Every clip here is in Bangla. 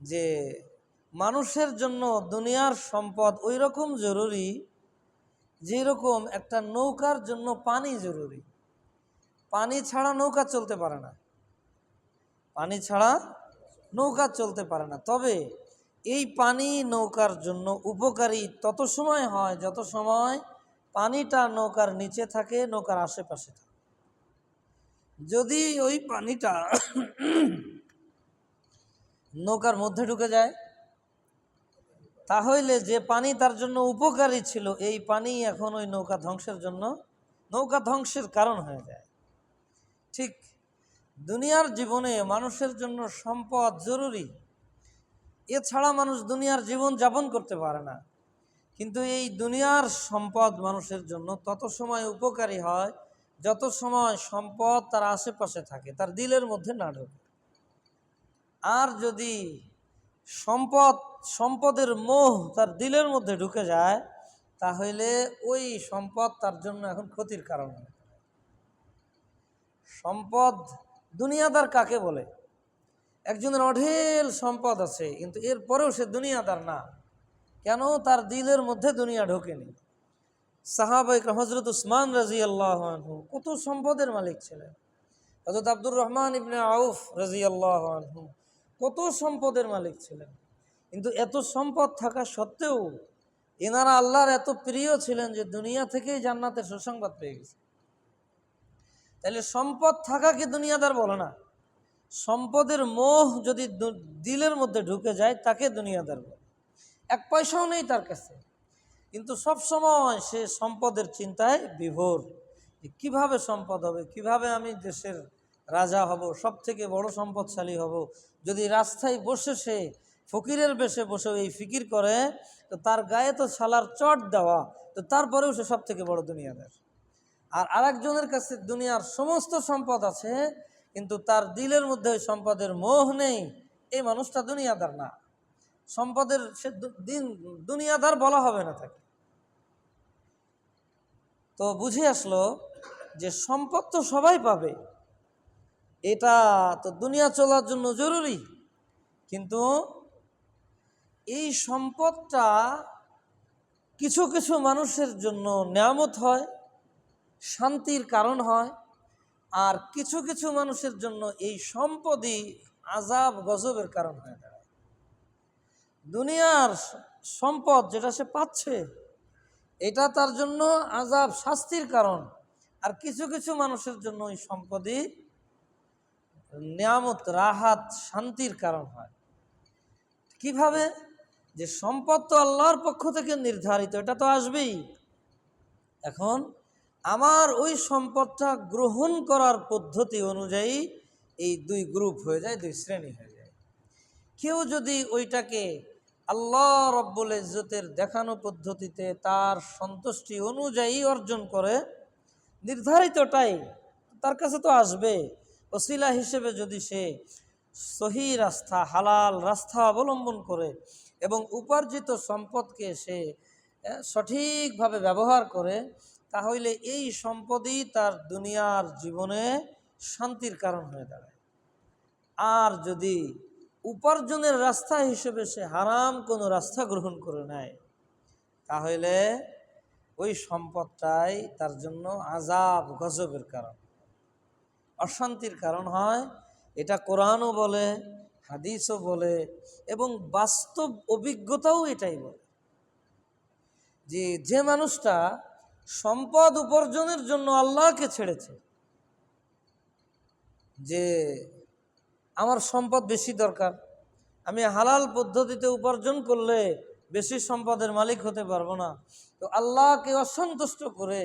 যে মানুষের জন্য দুনিয়ার সম্পদ ওই রকম জরুরি যেরকম একটা নৌকার জন্য পানি জরুরি। পানি ছাড়া নৌকা চলতে পারে না। পানি ছাড়া নৌকা চলতে পারে না। তবে এই পানি নৌকার জন্য উপকারী তত সময় হয় যত সময় পানিটা নৌকার নিচে থাকে, নৌকার আশেপাশে থাকে। যদি ওই পানিটা নৌকার মধ্যে ঢুকে যায়। তাহলে যে পানি তার জন্য উপকারী ছিল, এই পানি এখন ওই নৌকা ধ্বংসের জন্য, নৌকা ধ্বংসের কারণ হয়ে যায়। ঠিক দুনিয়ার জীবনে মানুষের জন্য সম্পদ জরুরি। এছাড়া মানুষ দুনিয়ার জীবন যাপন করতে পারে না। কিন্তু এই দুনিয়ার সম্পদ মানুষের জন্য তত সময় উপকারী হয়, যত সময় সম্পদ তার আশেপাশে থাকে, তার দিলের মধ্যে না ঢোকে। আর যদি সম্পদ, সম্পদের মোহ তার দিলের মধ্যে ঢুকে যায়, তাহলে ওই সম্পদ তার জন্য এখন ক্ষতির কারণ। সম্পদ দুনিয়াদার কাকে বলে? একজনের অঢেল সম্পদ আছে, কিন্তু এরপরেও সে দুনিয়াদার না। কেন? তার দিলের মধ্যে দুনিয়া ঢোকেনি। সাহাবাইক হজরত উসমান রাজি আল্লাহ কত সম্পদের মালিক ছিলেন। হজরত আব্দুর রহমান ইবনে আউফ রাজি আল্লাহ কত সম্পদের মালিক ছিলেন? কিন্তু এত সম্পদ থাকা সত্ত্বেও এনারা আল্লাহর এত প্রিয় ছিলেন যে দুনিয়া থেকেই জান্নাতের সুসংবাদ পেয়ে গেছে। তাহলে সম্পদ থাকাকে দুনিয়াদার বলে না? সম্পদের মোহ যদি দিলের মধ্যে ঢুকে যায়, তাকে দুনিয়াদার বলে। এক পয়সাও নেই তার কাছে। কিন্তু সব সময় সে সম্পদের চিন্তায় বিভোর। কীভাবে সম্পদ হবে? কীভাবে আমি দেশের রাজা হব সব থেকে বড় সম্পদশালী হব। যদি রাস্তায় বসে সে ফকিরের বেশে বসে এই ফিকির করে, তো তার গায়ে তো ছালার চট দেওয়া, তো তারপরেও সে সব থেকে বড় দুনিয়াদার। আর আরেকজনের কাছে দুনিয়ার সমস্ত সম্পদ আছে, কিন্তু তার দিলের মধ্যে ওই সম্পদের মোহ নেই, এই মানুষটা দুনিয়াদার না। সম্পদের সে দিন, দুনিয়াদার বলা হবে না তাকে। তো বুঝে আসলো যে সম্পদ তো সবাই পাবে এটা তো দুনিয়া চলার জন্য জরুরি। কিন্তু এই সম্পদটা কিছু কিছু মানুষের জন্য নিয়ামত হয়, শান্তির কারণ হয়, আর কিছু কিছু মানুষের জন্য এই সম্পদই আজাব গজবের কারণ হয়ে দাঁড়ায়। দুনিয়ার সম্পদ যেটা সে পাচ্ছে, এটা তার জন্য আজাব শাস্তির কারণ, আর কিছু কিছু মানুষের জন্য এই সম্পদই নিয়ামত, রাহাত, শান্তির কারণ হয়। কীভাবে? যে সম্পদ তো আল্লাহর পক্ষ থেকে নির্ধারিত, এটা তো আসবেই। এখন আমার ওই সম্পদটা গ্রহণ করার পদ্ধতি অনুযায়ী এই দুই গ্রুপ হয়ে যায়, দুই শ্রেণি হয়ে যায়। কেউ যদি ওইটাকে আল্লাহ রব্বুল ইজ্জতের দেখানো পদ্ধতিতে তার সন্তুষ্টি অনুযায়ী অর্জন করে, নির্ধারিতটাই, তার কাছে তো আসবে ওসিলা হিসেবে যদি সে সহি রাস্তা, হালাল রাস্তা অবলম্বন করে এবং উপার্জিত সম্পদকে সে সঠিকভাবে ব্যবহার করে, তাহলে এই সম্পদই তার দুনিয়ার জীবনে শান্তির কারণ হয়ে দাঁড়ায়। আর যদি উপার্জনের রাস্তা হিসেবে সে হারাম কোনো রাস্তা গ্রহণ করে নেয়, তাহলে ওই সম্পদটাই তার জন্য আজাব গজবের কারণ। অশান্তির কারণ হয়, এটা কোরআনও বলে, হাদিসও বলে, এবং বাস্তব অভিজ্ঞতাও এটাই বলে। যে যে মানুষটা সম্পদ উপার্জনের জন্য আল্লাহকে ছেড়েছে, যে, আমার সম্পদ বেশি দরকার, আমি হালাল পদ্ধতিতে উপার্জন করলে বেশি সম্পদের মালিক হতে পারব না, তো আল্লাহকে অসন্তুষ্ট করে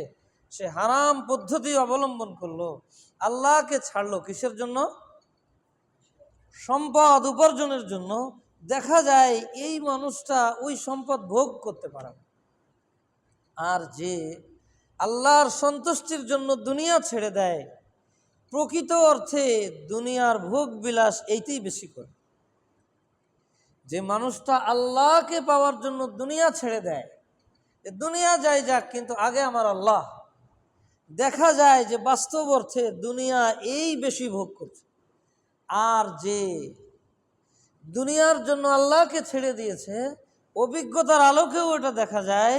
সে হারাম পদ্ধতি অবলম্বন করল। আল্লাহকে ছাড়লো কিসের জন্য? সম্পদ উপার্জনের জন্য। দেখা যায় এই মানুষটা ওই সম্পদ ভোগ করতে পারে। আর যে আল্লাহর সন্তুষ্টির জন্য দুনিয়া ছেড়ে দেয়, প্রকৃত অর্থে দুনিয়ার ভোগ বিলাস এইটাই বেশি করে। যে মানুষটা আল্লাহকে পাওয়ার জন্য দুনিয়া ছেড়ে দেয় দুনিয়া যায় যাক, কিন্তু আগে আমার আল্লাহ। দেখা যায় যে বাস্তব অর্থে দুনিয়া এই বেশি ভোগ করছে। আর যে দুনিয়ার জন্য আল্লাহকে ছেড়ে দিয়েছে, অভিজ্ঞতার আলোকেও এটা দেখা যায়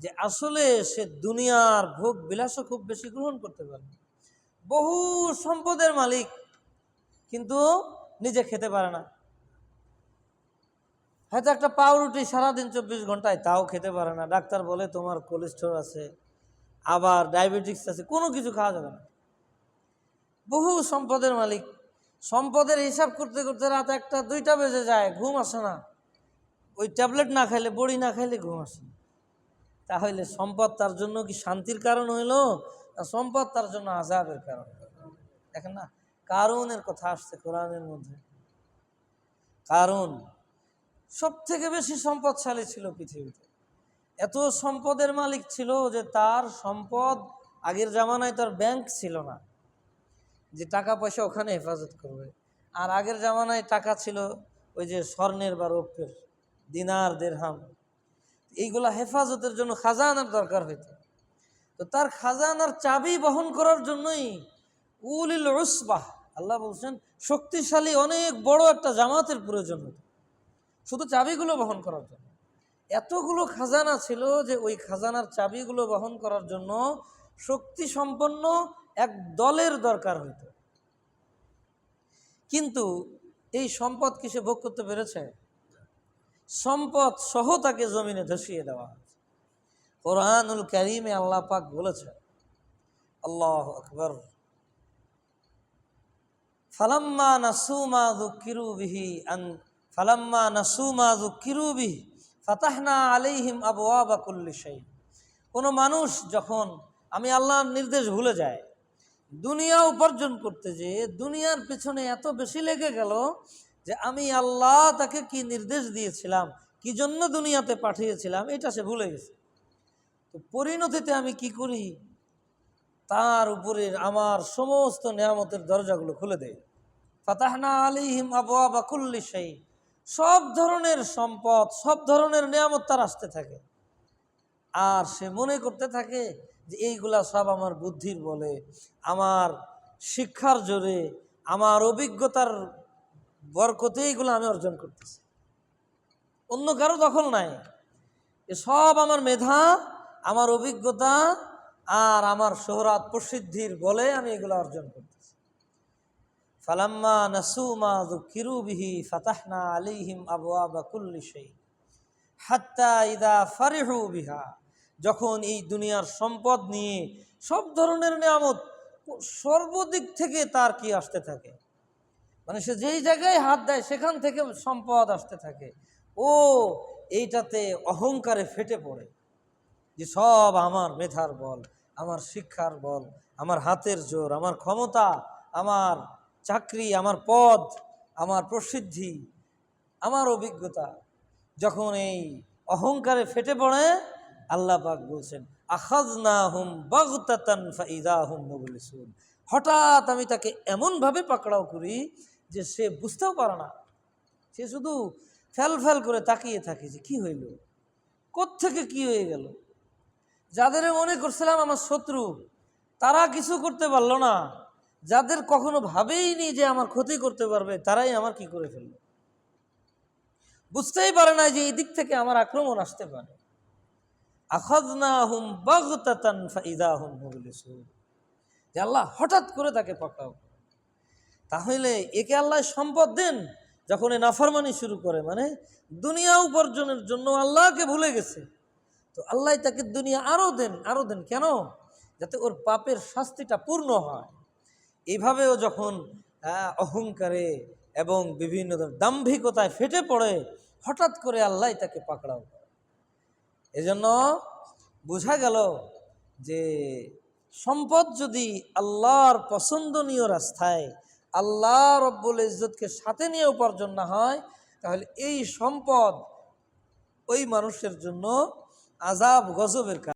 যে আসলে সে দুনিয়ার ভোগ বিলাসও খুব বেশি গ্রহণ করতে পারে বহু সম্পদের মালিক কিন্তু নিজে খেতে পারে না। হয়তো একটা পাউরুটি সারাদিন চব্বিশ ঘন্টায় তাও খেতে পারে না। ডাক্তার বলে, তোমার কোলেস্ট্রল আছে আবার ডায়াবেটিক্স আছে, কোনো কিছু খাওয়া যাবে না। বহু সম্পদের মালিক, সম্পদের হিসাব করতে করতে রাত একটা, দুইটা বেজে যায়, ঘুম আসে না। ওই ট্যাবলেট না খাইলে, বড়ি না খাইলে ঘুম আসে না। তাহলে সম্পদ তার জন্য কি শান্তির কারণ হইল, না সম্পদ তার জন্য আজাবের কারণ দেখেন না কারণের কথা আসছে কোরআনের মধ্যে। কারণ সব থেকে বেশি সম্পদশালী ছিল পৃথিবীতে। এত সম্পদের মালিক ছিল যে তার সম্পদ আগের জামানায় তার ব্যাংক ছিল না, যে টাকা পয়সা ওখানে হেফাজত করবে। আর আগের জামানায় টাকা ছিল ওই যে স্বর্ণের বা রৌপ্যের, দিনার, দেড়হাম। এইগুলা হেফাজতের জন্য খাজানার দরকার হইতো। তো তার খাজানার চাবি বহন করার জন্যই উলিল উসবাহ আল্লাহ বলছেন, শক্তিশালী অনেক বড় একটা জামাতের প্রয়োজন হতো। শুধু চাবিগুলো বহন করার জন্য। এতগুলো খাজানা ছিল যে ওই খাজানার চাবিগুলো বহন করার জন্য শক্তি সম্পন্ন এক দলের দরকার হইত। কিন্তু এই সম্পদ কি সে ভোগ করতে পেরেছে? সম্পদ সহ তাকে জমিনে ধসিয়ে দেওয়া কোরআনুল করিমে আল্লাহ পাক বলেছে আল্লাহ আকবর, ফালাম্মা নাসুমা যুকিরু বিহি আন, ফালাম্মা নাসুমা যুকিরু বিহি ফাতাহনা আলাইহিম আবওয়াবা কুল্লি শাই কোনো মানুষ যখন আমি আল্লাহর নির্দেশ ভুলে যায়, দুনিয়া উপার্জন করতে যে দুনিয়ার পেছনে এত বেশি লেগে গেল যে আমি আল্লাহ তাকে কি নির্দেশ দিয়েছিলাম, কি জন্য দুনিয়াতে পাঠিয়েছিলাম, এটা সে ভুলে গেছে। তো পরিণতিতে আমি কি করি? তার উপরে আমার সমস্ত নিয়ামতের দরজাগুলো খুলে দেয়। ফাতাহনা আলিহিম আবুয়া বাকুল্লি সেই সব ধরনের সম্পদ, সব ধরনের নিয়ামত তার আসতে থাকে। আর সে মনে করতে থাকে যে, এইগুলা সব আমার বুদ্ধির বলে, আমার শিক্ষার জোরে, আমার অভিজ্ঞতার বরকতে এইগুলো আমি অর্জন করতেছি। অন্য কারও দখল নাই। সব আমার মেধা, আমার অভিজ্ঞতা আর আমার শোহরাত প্রসিদ্ধির বলে আমি এগুলো অর্জন করতেছি। ফালাম্মা নাসুমা বিহি ফাতাহনা আলাইহিম আবওয়াবা কুল্লি শাই। হাত্তা ইদা ফারিহু বিহা। যখন এই দুনিয়ার সম্পদ নিয়ে সব ধরনের নিয়ামত সর্বদিক থেকে তার কি আসতে থাকে? মানে সে যেই জায়গায় হাত দেয়, সেখান থেকে সম্পদ আসতে থাকে। ও, এইটাতে অহংকারে ফেটে পড়ে। যে সব আমার মেধার বল, আমার শিক্ষার বল, আমার হাতের জোর, আমার ক্ষমতা, আমার চাকরি আমার পদ, আমার প্রসিদ্ধি, আমার অভিজ্ঞতা। যখন এই অহংকারে ফেটে পড়ে, আল্লাহ পাক বলছেন আখাজ না হুম বাগতাতান ফাইদা হুম মুবলিসুন। হঠাৎ আমি তাকে এমনভাবে পাকড়াও করি যে সে বুঝতেও পারে না। সে শুধু ফ্যাল ফ্যাল করে তাকিয়ে থাকে যে কি হইল? থেকে কি হয়ে গেল? যাদের মনে করছিলাম আমার শত্রু, তারা কিছু করতে পারল না। যাদের কখনো ভাবেইনি যে আমার ক্ষতি করতে পারবে, তারাই আমার কি করে ফেলবে? বুঝতেই পারে না যে এই দিক থেকে আমার আক্রমণ আসতে পারে। যে আল্লাহ হঠাৎ করে তাকে পাকাও। তাহলে একে আল্লাহ সম্পদ দেন যখন এ নাফরমানি শুরু করে মানে দুনিয়া উপার্জনের জন্য আল্লাহকে ভুলে গেছে। তো আল্লাহ তাকে দুনিয়া আরও দেন আরও দেন। কেন? যাতে ওর পাপের শাস্তিটা পূর্ণ হয়। এইভাবেও যখন অহংকারে এবং বিভিন্ন দাম্ভিকতায় ফেটে পড়ে, হঠাৎ করে আল্লাহ তাকে পাকড়াও এজন্য বোঝা গেল যে সম্পদ যদি আল্লাহর পছন্দনীয় রাস্তায় আল্লাহ রব্বুল ইজ্জতকে সাথে নিয়ে উপার্জন না হয়, তাহলে এই সম্পদ ওই মানুষের জন্য আজাব গজবের কারণ